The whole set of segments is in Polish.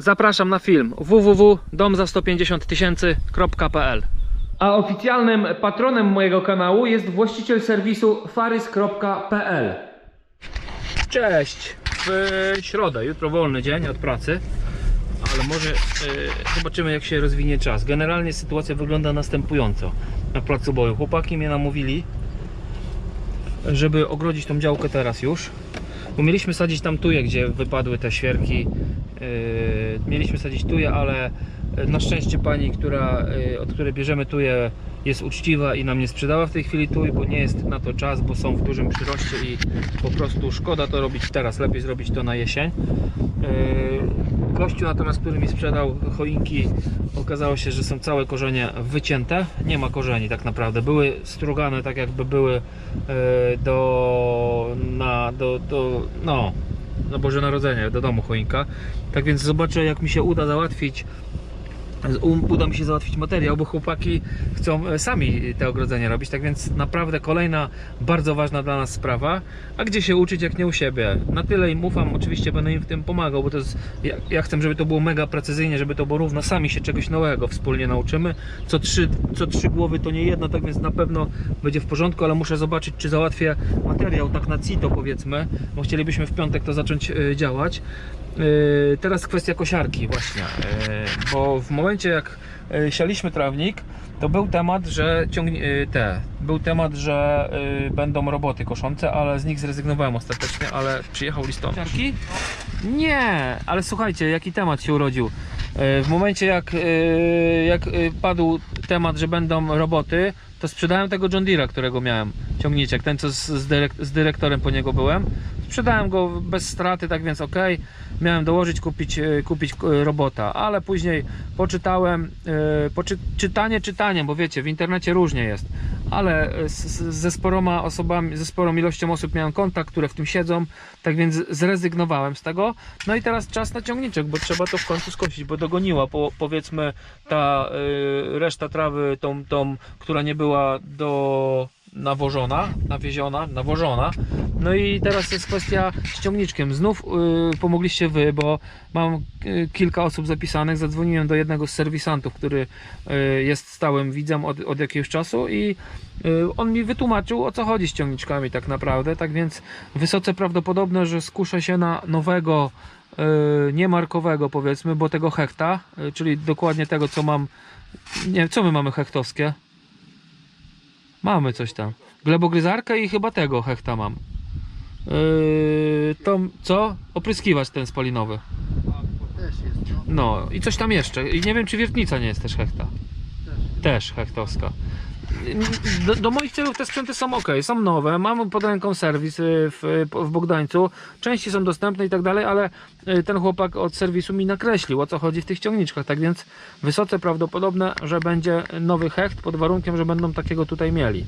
Zapraszam na film www.domza150tysięcy.pl A oficjalnym patronem mojego kanału jest właściciel serwisu farys.pl Cześć! W środę, jutro wolny dzień od pracy ale może e, zobaczymy jak się rozwinie czas. Generalnie sytuacja wygląda następująco na placu boju. Chłopaki mnie namówili, żeby ogrodzić tą działkę teraz już. Bo mieliśmy sadzić tam tuje, gdzie wypadły te świerki. Yy, mieliśmy sadzić tuje, ale na szczęście pani, która, yy, od której bierzemy tuje jest uczciwa i nam nie sprzedała w tej chwili tuj, bo nie jest na to czas, bo są w dużym przyroście i po prostu szkoda to robić teraz, lepiej zrobić to na jesień. Gościu natomiast, który mi sprzedał choinki, okazało się, że są całe korzenie wycięte. Nie ma korzeni tak naprawdę. Były strugane tak jakby były do, na, do, do, no, na Boże Narodzenie, do domu choinka. Tak więc zobaczę jak mi się uda załatwić uda mi się załatwić materiał, bo chłopaki chcą e, sami te ogrodzenia robić, tak więc naprawdę kolejna bardzo ważna dla nas sprawa. A gdzie się uczyć, jak nie u siebie? Na tyle im ufam, oczywiście będę im w tym pomagał, bo to jest, ja, ja chcę, żeby to było mega precyzyjnie, żeby to było równo, sami się czegoś nowego wspólnie nauczymy. Co trzy, co trzy głowy to nie jedna, tak więc na pewno będzie w porządku, ale muszę zobaczyć, czy załatwię materiał tak na CITO powiedzmy, bo chcielibyśmy w piątek to zacząć e, działać. Yy, Teraz kwestia kosiarki właśnie, bo w momencie jak yy, sialiśmy trawnik, to był temat, że ciągni- yy, te, był temat, że yy, będą roboty koszące, ale z nich zrezygnowałem ostatecznie, ale przyjechał listonosz. Nie, ale słuchajcie, jaki temat się urodził. W momencie jak, jak padł temat, że będą roboty, to sprzedałem tego John Deere'a, którego miałem, ciągniczek, ten co z, z, z dyrektorem po niego byłem. Sprzedałem go bez straty, tak więc ok. Miałem dołożyć, kupić, e, kupić e, robota, ale później poczytałem, e, poczy, czytanie czytaniem, bo wiecie, w internecie różnie jest, ale ze sporoma osobami, ze sporą ilością osób miałem kontakt, które w tym siedzą, tak więc zrezygnowałem z tego. No i teraz czas na ciągniczek, bo trzeba to w końcu skosić, bo dogoniła po, powiedzmy ta e, reszta trawy, tą, tą, która nie była do nawożona, nawieziona, nawożona. No i teraz jest kwestia z ciągniczkiem. Znów y, pomogliście wy, bo mam y, kilka osób zapisanych. Zadzwoniłem do jednego z serwisantów, który y, jest stałym widzem od, od jakiegoś czasu i y, on mi wytłumaczył o co chodzi z ciągniczkami tak naprawdę. Tak więc wysoce prawdopodobne, że skuszę się na nowego y, niemarkowego powiedzmy, bo tego hekta, y, czyli dokładnie tego co mam. Nie, co my mamy hektowskie? Mamy coś tam. Glebogryzarkę i chyba tego hekta mam. Yy, to co? Opryskiwacz ten spalinowy. No. No i coś tam jeszcze. I nie wiem czy wiertnica nie jest też hekta. Też hektowska. Do, do moich celów te sprzęty są ok, są nowe, mam pod ręką serwis y, w, w Bogdańcu, części są dostępne i tak dalej, ale y, ten chłopak od serwisu mi nakreślił o co chodzi w tych ciągniczkach, tak więc wysoce prawdopodobne, że będzie nowy hecht pod warunkiem, że będą takiego tutaj mieli.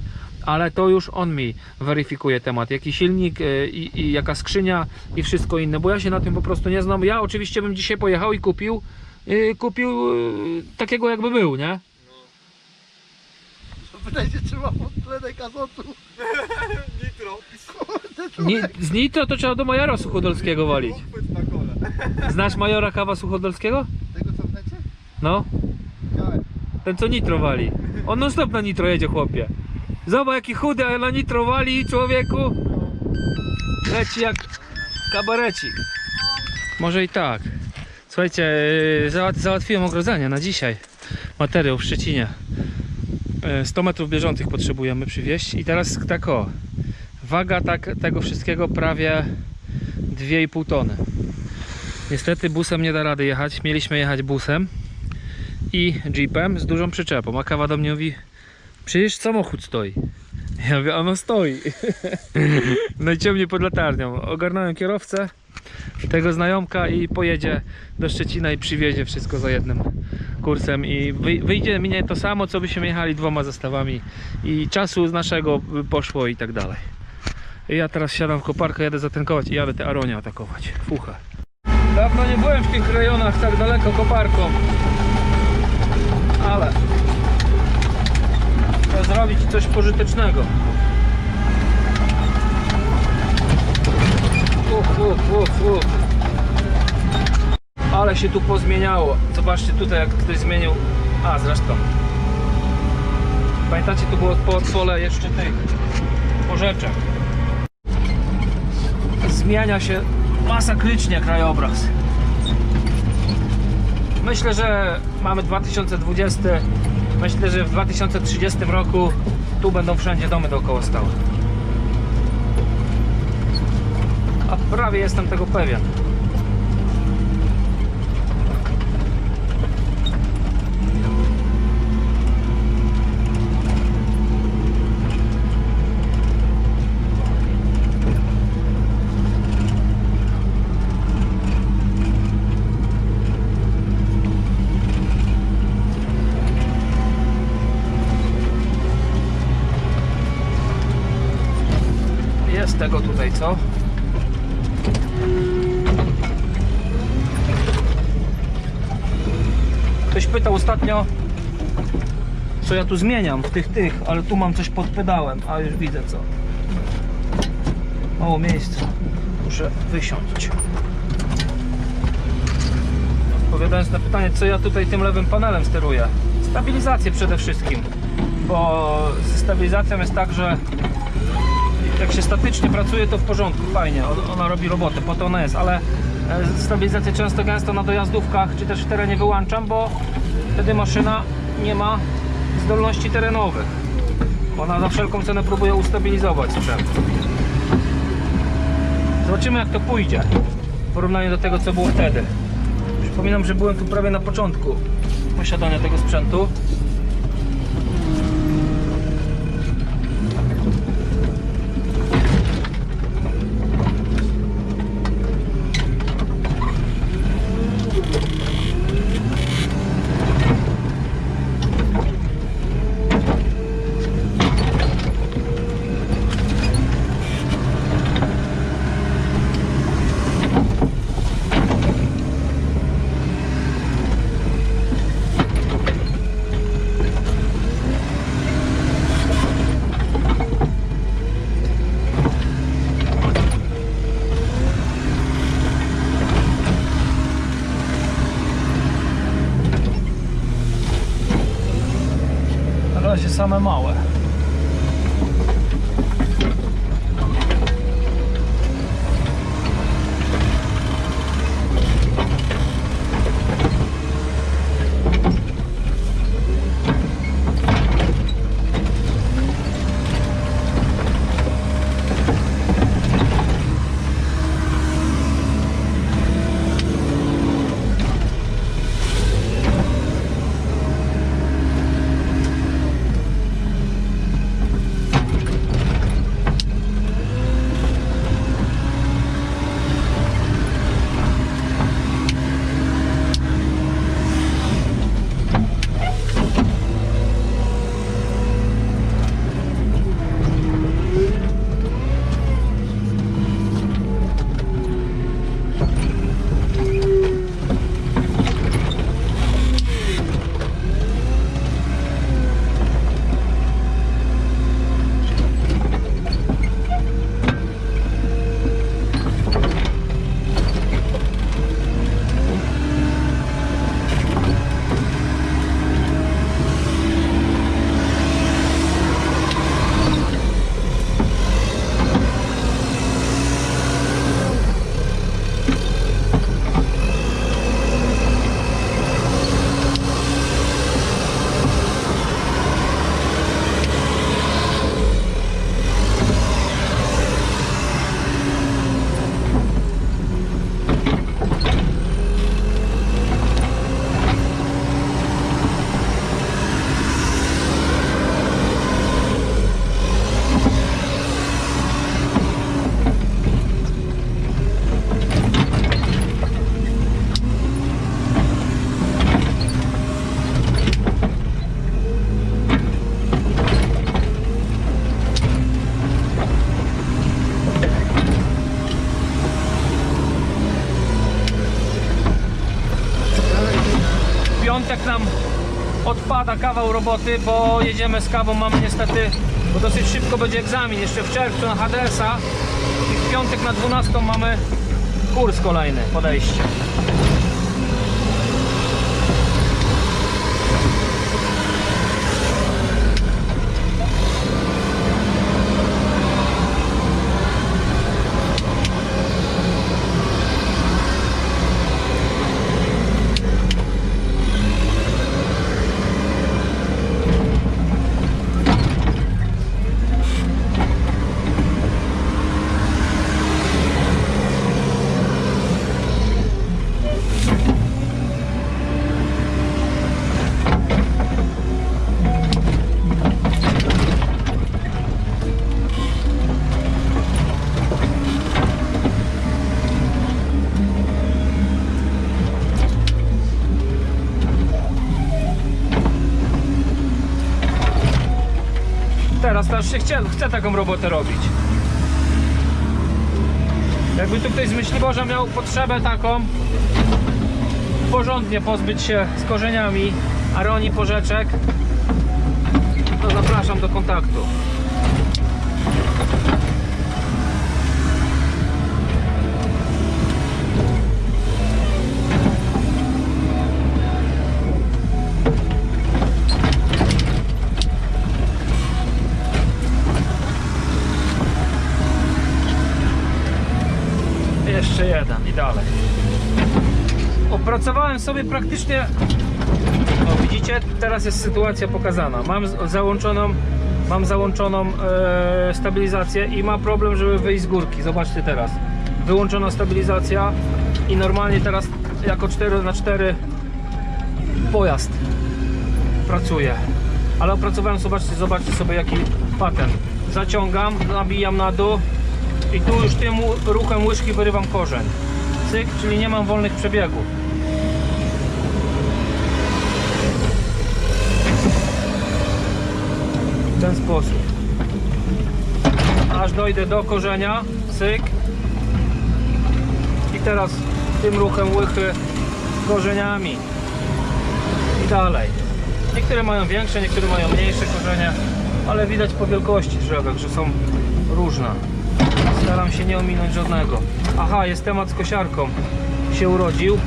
Ale to już on mi weryfikuje temat, jaki silnik y, i, i jaka skrzynia i wszystko inne, bo ja się na tym po prostu nie znam. Ja oczywiście bym dzisiaj pojechał i kupił, kupił takiego jakby był, nie? Będzie trzeba tlenek azotu. Nitro. Kurde, Ni, z nitro to trzeba do majora suchodolskiego walić. Uchwyt na kole. Znasz majora kawa suchodolskiego? Tego co w necie? No, Widziałem. ten co nitro wali. On non stop na nitro jedzie, chłopie. Zobacz jaki chudy, ale na nitro wali, człowieku. Leci jak kabarecik. Może i tak. Słuchajcie, yy, załat załatwiłem ogrodzenie na dzisiaj. Materiał w Szczecinie. Yy, 100 metrów bieżących potrzebujemy przywieźć. I teraz tak o. Waga tak, tego wszystkiego prawie 2,5 tony. Niestety busem nie da rady jechać. Mieliśmy jechać busem i jeepem z dużą przyczepą. A kawa do mnie mówi, przecież samochód stoi. Ja mówię, ono stoi. No i ciemnie pod latarnią. Ogarnąłem kierowcę, tego znajomka i pojedzie do Szczecina i przywiezie wszystko za jednym kursem i wy- wyjdzie mnie to samo, co byśmy jechali dwoma zestawami i czasu z naszego poszło i tak dalej. I ja teraz siadam w koparkę, jadę zatankować i jadę te aronie atakować. Fucha. Dawno nie byłem w tych rejonach tak daleko koparką. Ale chcę zrobić coś pożytecznego. Uf, uf, uf. Ale się tu pozmieniało. Zobaczcie tutaj jak ktoś zmienił. A zresztą. Pamiętacie tu było po pole jeszcze tych porzeczek. Zmienia się masakrycznie krajobraz. Myślę, że mamy 2020. Myślę, że w 2030 roku tu będą wszędzie domy dookoła stały. Prawie jestem tego pewien. Ktoś pytał ostatnio, co ja tu zmieniam w tych tych, ale tu mam coś pod pedałem, a już widzę co. Mało miejsca. Muszę wysiąść. Odpowiadając na pytanie, co ja tutaj tym lewym panelem steruję. Stabilizację przede wszystkim, bo ze stabilizacją jest tak, że jak się statycznie pracuje, to w porządku, fajnie, on- ona robi robotę, po to ona jest, ale e, stabilizację często gęsto na dojazdówkach, czy też w terenie wyłączam, bo wtedy maszyna nie ma zdolności terenowych. Ona za wszelką cenę próbuje ustabilizować sprzęt. Zobaczymy jak to pójdzie w porównaniu do tego co było wtedy. Przypominam, że byłem tu prawie na początku posiadania tego sprzętu. Kawał roboty, bo jedziemy z kawą, mamy niestety, bo dosyć szybko będzie egzamin, jeszcze w czerwcu na HDS-a i w piątek na 12 mamy kurs kolejny, podejście. Starszy chce, chce taką robotę robić. Jakby tu ktoś z Myśliborza miał potrzebę taką, porządnie pozbyć się z korzeniami aronii porzeczek, to zapraszam do kontaktu. Dalej. Opracowałem sobie praktycznie. O, widzicie, teraz jest sytuacja pokazana. Mam załączoną, mam załączoną e, stabilizację i ma problem, żeby wyjść z górki. Zobaczcie teraz. Wyłączona stabilizacja i normalnie teraz jako 4 na 4 pojazd pracuje. Ale opracowałem, zobaczcie, zobaczcie sobie jaki patent. Zaciągam, nabijam na dół i tu już tym ruchem łyżki wyrywam korzeń. Czyli nie mam wolnych przebiegów. W ten sposób. Aż dojdę do korzenia, cyk. I teraz tym ruchem łychy korzeniami. I dalej. Niektóre mają większe, niektóre mają mniejsze korzenie, ale widać po wielkości drzewek, że są różne. Staram się nie ominąć żadnego. Aha, jest temat z kosiarką. Się urodził.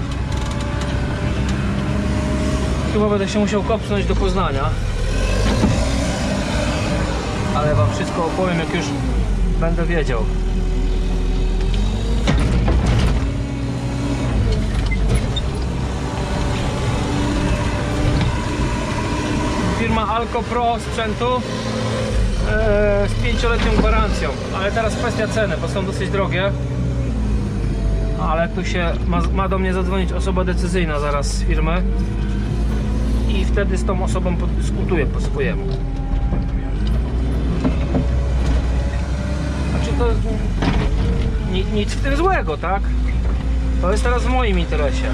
Chyba będę się musiał kopnąć do Poznania. Ale wam wszystko opowiem, jak już będę wiedział. Firma Alco Pro sprzętu z pięcioletnią gwarancją, ale teraz kwestia ceny, bo są dosyć drogie. Ale tu się ma, ma do mnie zadzwonić osoba decyzyjna zaraz z firmy i wtedy z tą osobą podyskutuję po swojemu. Znaczy to ni, nic w tym złego, tak? To jest teraz w moim interesie.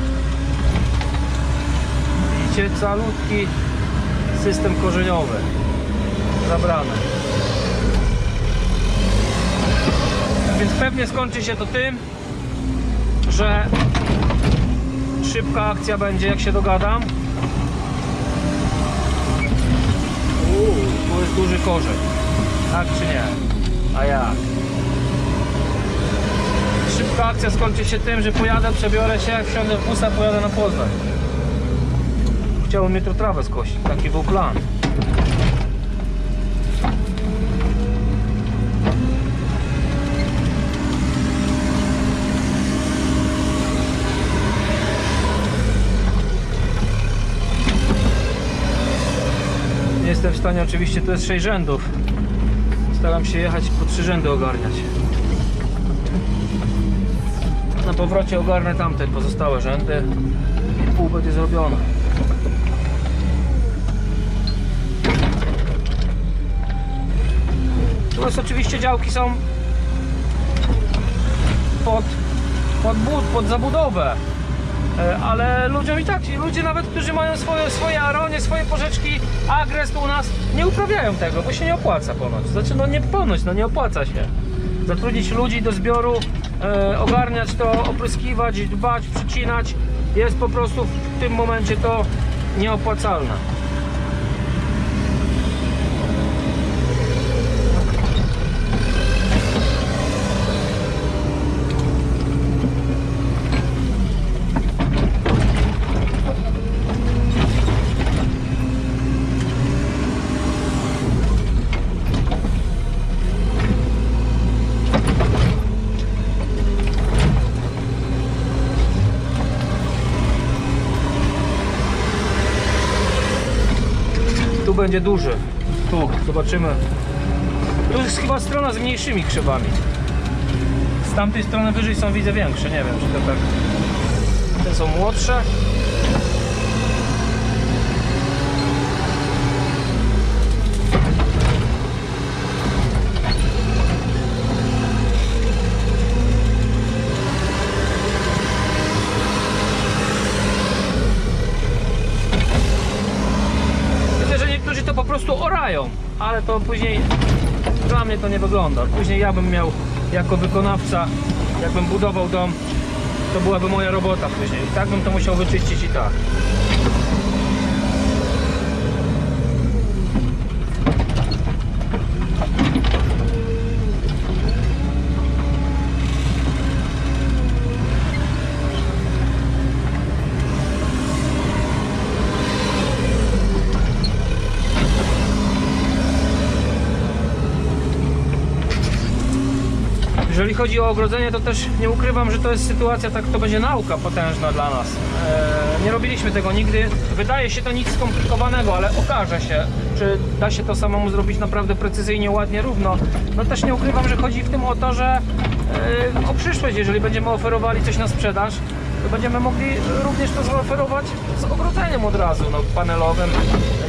Widzicie, calutki system korzeniowy zabrane. Więc pewnie skończy się to tym, że szybka akcja będzie, jak się dogadam. Uuu, tu jest duży korzeń. Tak czy nie? A jak? Szybka akcja skończy się tym, że pojadę, przebiorę się, wsiądę w busa, pojadę na Poznań. Chciałem jutro trawę skosić, taki był plan. Jestem w stanie, oczywiście to jest 6 rzędów. Staram się jechać po 3 rzędy ogarniać. Na powrocie ogarnę tamte pozostałe rzędy i pół będzie zrobione. Tu jest oczywiście działki są pod, pod bud, pod zabudowę. E, Ale ludziom i tak, ludzie nawet, którzy mają swoje, swoje aronie, swoje porzeczki, agrest u nas, nie uprawiają tego, bo się nie opłaca ponoć. Znaczy, no nie ponoć, no nie opłaca się. Zatrudnić ludzi do zbioru, e, ogarniać to, opryskiwać, dbać, przycinać, jest po prostu w tym momencie to nieopłacalne. Tu będzie duży. Tu, zobaczymy. Tu jest chyba strona z mniejszymi krzewami. Z tamtej strony wyżej są widzę większe, nie wiem czy to tak. Te są młodsze. Myślę, że niektórzy to po prostu orają, ale to później dla mnie to nie wygląda. Później ja bym miał jako wykonawca, jakbym budował dom, to byłaby moja robota później. I tak bym to musiał wyczyścić i tak. Chodzi o ogrodzenie, to też nie ukrywam, że to jest sytuacja, tak to będzie nauka potężna dla nas. Eee, nie robiliśmy tego nigdy. Wydaje się to nic skomplikowanego, ale okaże się, czy da się to samemu zrobić naprawdę precyzyjnie, ładnie, równo. No też nie ukrywam, że chodzi w tym o to, że eee, o przyszłość, jeżeli będziemy oferowali coś na sprzedaż, to będziemy mogli również to zaoferować z ogrodzeniem od razu, no, panelowym.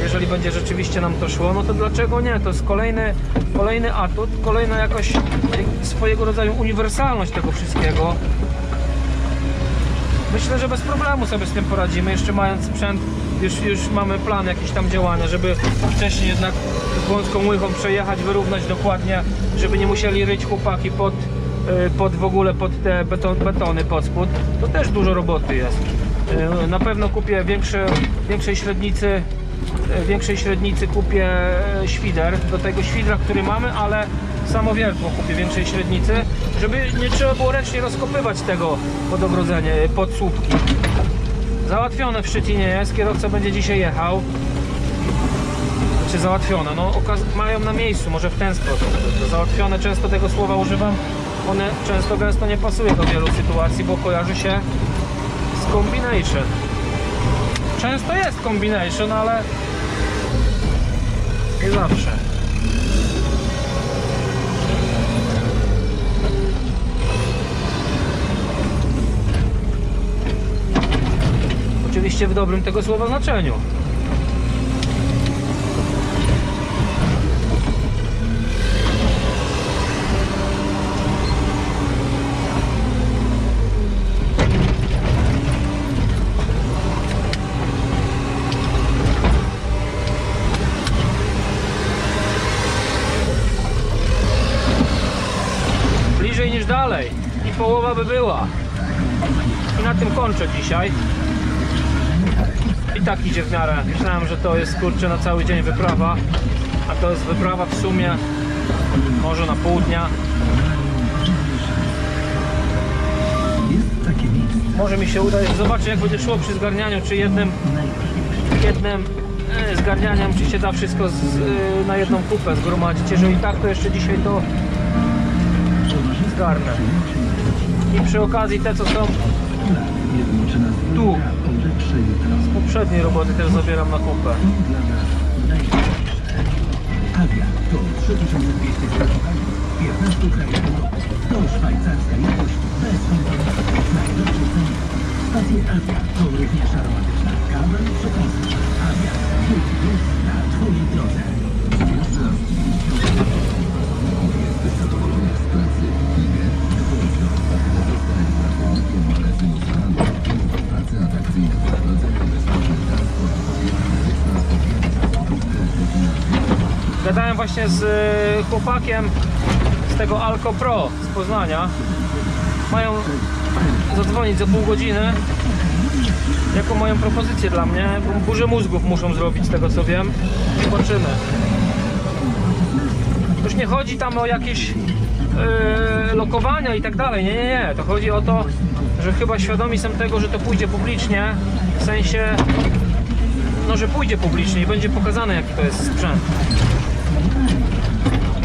Jeżeli będzie rzeczywiście nam to szło, no to dlaczego nie? To jest kolejny, kolejny atut, kolejna jakoś swojego rodzaju uniwersalność tego wszystkiego. Myślę, że bez problemu sobie z tym poradzimy, jeszcze mając sprzęt, już, już mamy plan jakiś tam działania, żeby wcześniej jednak wąską łychą przejechać, wyrównać dokładnie, żeby nie musieli ryć chłopaki pod, pod w ogóle pod te beton, betony pod spód. To też dużo roboty jest. Y, Na pewno kupię większe, większej średnicy y, większej średnicy kupię świder do tego świdra, który mamy, ale samowiertło kupię większej średnicy, żeby nie trzeba było ręcznie rozkopywać tego pod ogrodzenie, pod słupki. Załatwione w Szczecinie jest, kierowca będzie dzisiaj jechał. Czy załatwione? No mają na miejscu, może w ten sposób. Załatwione, często tego słowa używam. One często gęsto nie pasuje do wielu sytuacji, bo kojarzy się z combination. Często jest combination, ale nie zawsze. Oczywiście w dobrym tego słowa znaczeniu. Bliżej niż dalej. I połowa by była. I na tym kończę dzisiaj. I tak idzie w miarę. Myślałem, że to jest kurczę na cały dzień wyprawa. A to jest wyprawa w sumie może na pół dnia. Może mi się uda. Zobaczę jak będzie szło przy zgarnianiu, czy jednym jednym e, zgarnianiem, czy się da wszystko z, e, na jedną kupę zgromadzić. Jeżeli tak, to jeszcze dzisiaj to zgarnę. I przy okazji te, co są tu, z poprzedniej roboty też zabieram na kupę. Avia to 3200 km, 15 krajów Europy. To szwajcarska jakość bez kompromisów. Najlepsze ceny. Stacje Avia to również aromatyczna kawa i przekąski. Avia, plus na Twojej drodze. Jesteś zadowolony z pracy IGE? Gadałem właśnie z e, chłopakiem z tego Alco Pro z Poznania. Mają zadzwonić za pół godziny. Jaką mają propozycję dla mnie? Burzę mózgów muszą zrobić z tego co wiem. Zobaczymy. Już nie chodzi tam o jakieś e, lokowania i tak dalej. Nie, nie, nie. To chodzi o to, że chyba świadomi są tego, że to pójdzie publicznie. W sensie, no, że pójdzie publicznie i będzie pokazane jaki to jest sprzęt.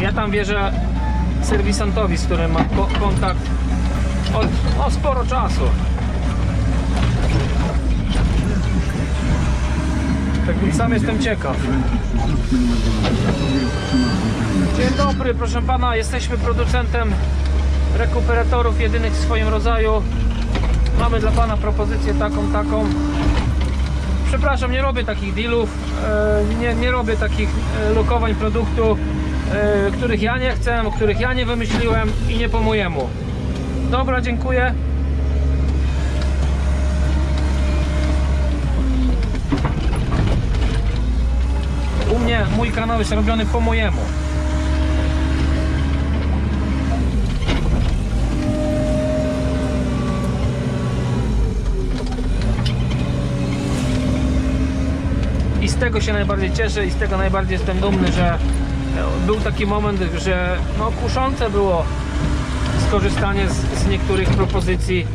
Ja tam wierzę serwisantowi, z którym mam ko- kontakt od no, sporo czasu. Tak więc sam jestem ciekaw. Dzień dobry, proszę pana. Jesteśmy producentem rekuperatorów jedynych w swoim rodzaju. Mamy dla pana propozycję taką, taką. Przepraszam, nie robię takich dealów, e, nie, nie robię takich e, lokowań produktu, e, których ja nie chcę, których ja nie wymyśliłem i nie po mojemu. Dobra, dziękuję. U mnie mój kanał jest robiony po mojemu. Tego się najbardziej cieszę i z tego najbardziej jestem dumny, że e, był taki moment, że no, kuszące było skorzystanie z, z niektórych propozycji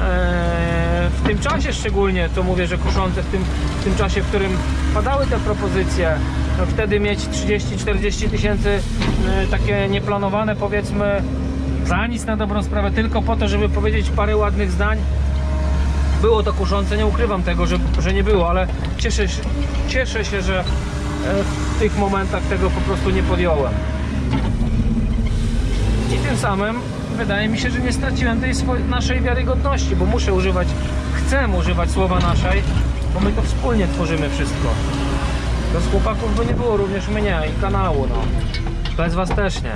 e, w tym czasie szczególnie, to mówię, że kuszące w tym, w tym czasie, w którym padały te propozycje, no wtedy mieć 30-40 tysięcy e, takie nieplanowane powiedzmy za nic na dobrą sprawę, tylko po to, żeby powiedzieć parę ładnych zdań było to kuszące, nie ukrywam tego, że, że nie było, ale cieszę się, cieszę się, że e, w tych momentach tego po prostu nie podjąłem. I tym samym wydaje mi się, że nie straciłem tej naszej wiarygodności, bo muszę używać, chcę używać słowa naszej, bo my to wspólnie tworzymy wszystko. Bez chłopaków by nie było również mnie i kanału, no. Bez was też nie.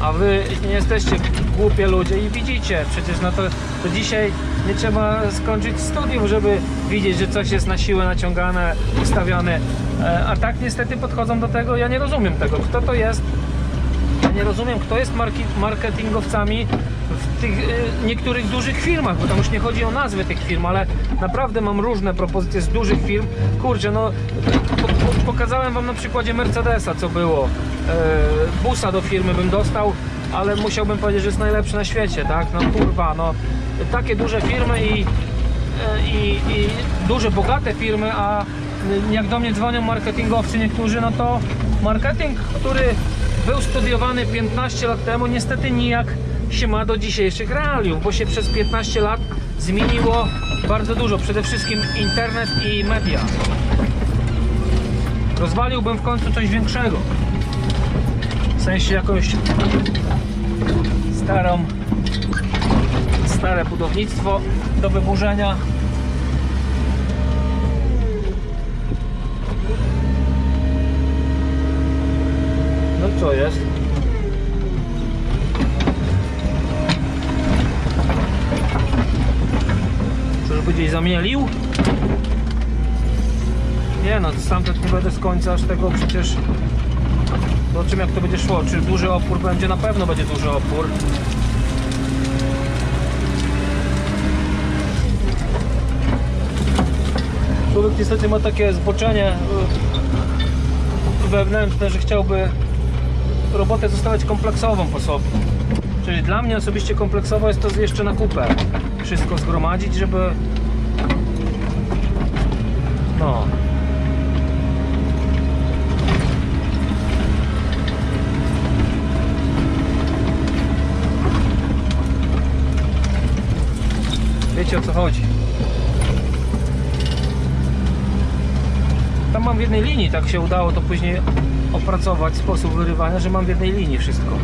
A wy nie jesteście głupie ludzie i widzicie, przecież no to, to dzisiaj nie trzeba skończyć studiów, żeby widzieć, że coś jest na siłę naciągane, ustawione. E, A tak niestety podchodzą do tego, ja nie rozumiem tego. Kto to jest? Ja nie rozumiem, kto jest marketingowcami w tych y, niektórych dużych firmach, bo tam już nie chodzi o nazwy tych firm, ale naprawdę mam różne propozycje z dużych firm. Kurczę, no po, po, pokazałem wam na przykładzie Mercedesa, co było. E, busa do firmy bym dostał, ale musiałbym powiedzieć, że jest najlepszy na świecie, tak? No kurwa, no takie duże firmy i, e, i, i duże, bogate firmy, a jak do mnie dzwonią marketingowcy niektórzy, no to marketing, który był studiowany 15 lat temu, niestety nijak się ma do dzisiejszych realiów, bo się przez 15 lat zmieniło bardzo dużo, przede wszystkim internet i media. Rozwaliłbym w końcu coś większego. W sensie jakąś starą, stare budownictwo do wyburzenia. No co jest? Czyżby gdzieś zamielił? Nie no, stamtąd nie będę z końca aż tego przecież... Zobaczymy jak to będzie szło. Czy duży opór będzie? Na pewno będzie duży opór. Człowiek niestety ma takie zboczenie y, wewnętrzne, że chciałby robotę zostawiać kompleksową po sobie. Czyli dla mnie osobiście kompleksowo jest to jeszcze na kupę. Wszystko zgromadzić, żeby... No. Wiecie o co chodzi. Tam mam w jednej linii, tak się udało to później opracować sposób wyrywania, że mam w jednej linii wszystko.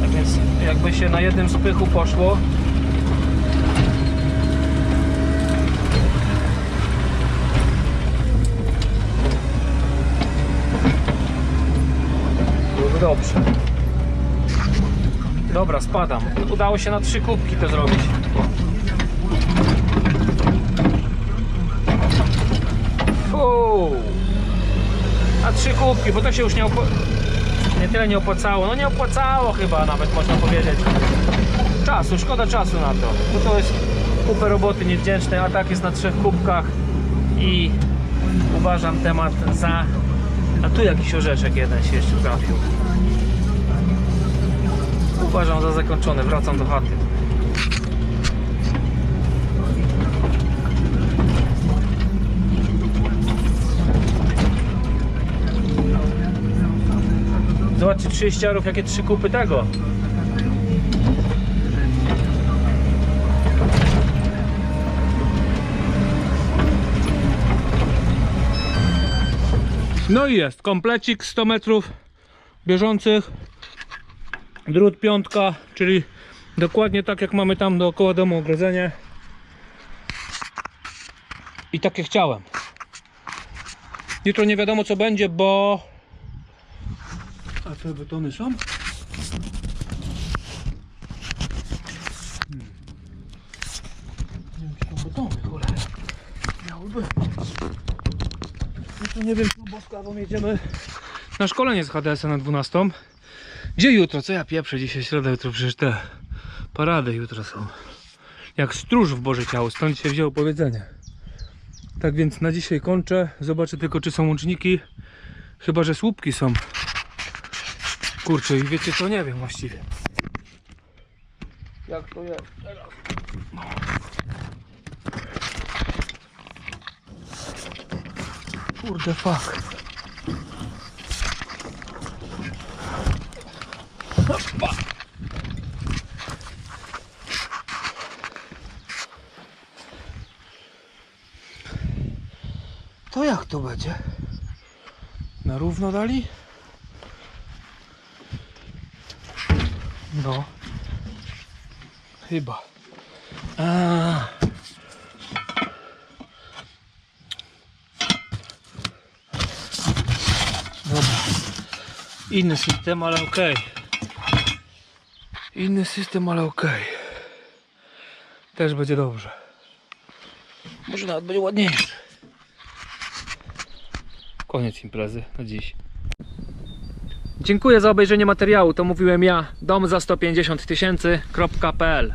Tak więc jakby się na jednym spychu poszło, dobrze. Dobra, spadam. Udało się na trzy kubki to zrobić. Fuu. A trzy kubki, bo to się już nie. Nie tyle nie opłacało, no nie opłacało chyba nawet można powiedzieć. Czasu, szkoda czasu na to. Bo to jest kupę roboty niewdzięcznej, a tak jest na trzech kubkach i uważam temat za... A tu jakiś orzeszek jeden się jeszcze trafił. Uważam za zakończony, wracam do chaty. Zobaczcie, 30 arów, jakie trzy kupy tego. No i jest, komplecik 100 metrów bieżących. Drut piątka, czyli dokładnie tak jak mamy tam dookoła domu ogrodzenie. I takie chciałem. Jutro nie wiadomo co będzie, bo a te betony są? Hmm. Nie wiem, czy to betony, cholera. Miałyby. To nie wiem, no albo jedziemy na szkolenie z HDS na 12. Gdzie jutro? Co ja pieprzę? Dzisiaj środa, jutro przecież te parady jutro są. Jak stróż w Boże Ciało, stąd się wzięło powiedzenie. Tak więc na dzisiaj kończę. Zobaczę tylko czy są łączniki. Chyba, że słupki są. Kurczę i wiecie co? Nie wiem właściwie. Jak to jest teraz? Kurde fuck. To będzie? Na równo dali? No. Chyba. A. Dobra. Inny system, ale okej. Inny system, ale okej. Też będzie dobrze. Może nawet będzie ładniejszy. Koniec imprezy na dziś. Dziękuję za obejrzenie materiału. To mówiłem ja, dom za 150 tysięcy.pl